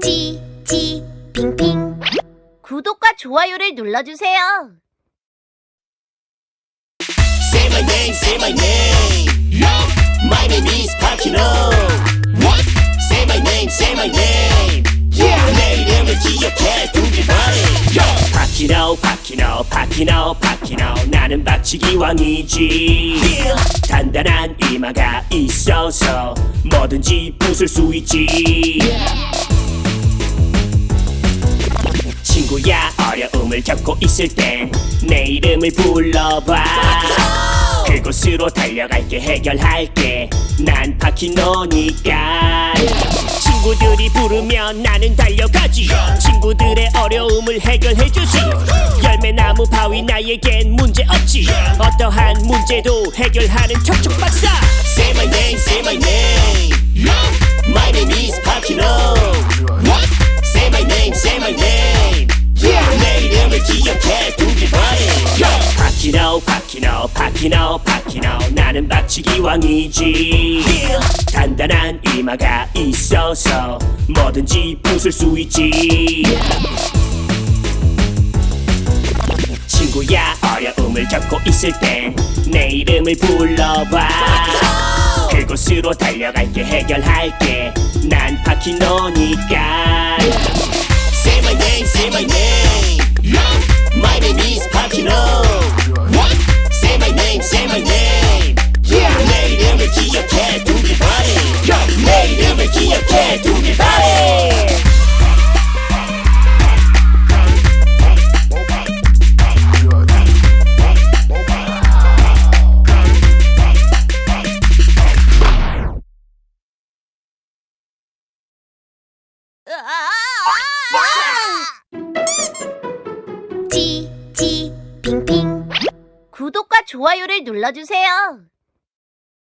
지, 지, 빙빙. 구독과 좋아요를 눌러주세요. Say my name, say my name. My name is Pacino. 파키노, 파키노, 파키노. 나는 박치기 왕이지. 단단한 이마가 있어서 뭐든지 부술 수 있지. 친구야 어려움을 겪고 있을 땐 내 이름을 불러봐 그곳으로 달려갈게 해결할게 난 파키노니까 친구들이 부르면 나는 달려가지. 친구들의 어려움을 해결해주지. 열매나무 바위 나에겐 문제 없지. 어떠한 문제도 해결하는 척척 박사. Say my name, say my name. My name is 파키노 Say my name, say my name. 내 이름을 기억해 두길 바래. 파키노, 파키노, 파키노, 파키노. 나는 박치기 왕이지. 단단한 이마가 있어서 뭐든지 부술 수 있지. 친구야 어려움을 겪고 있을 땐 내 이름을 불러봐. 그곳으로 달려갈게 해결할게. 난 파키노니까. Say my name, say my name 지, 지, 빙빙. 구독과 좋아요를 눌러주세요.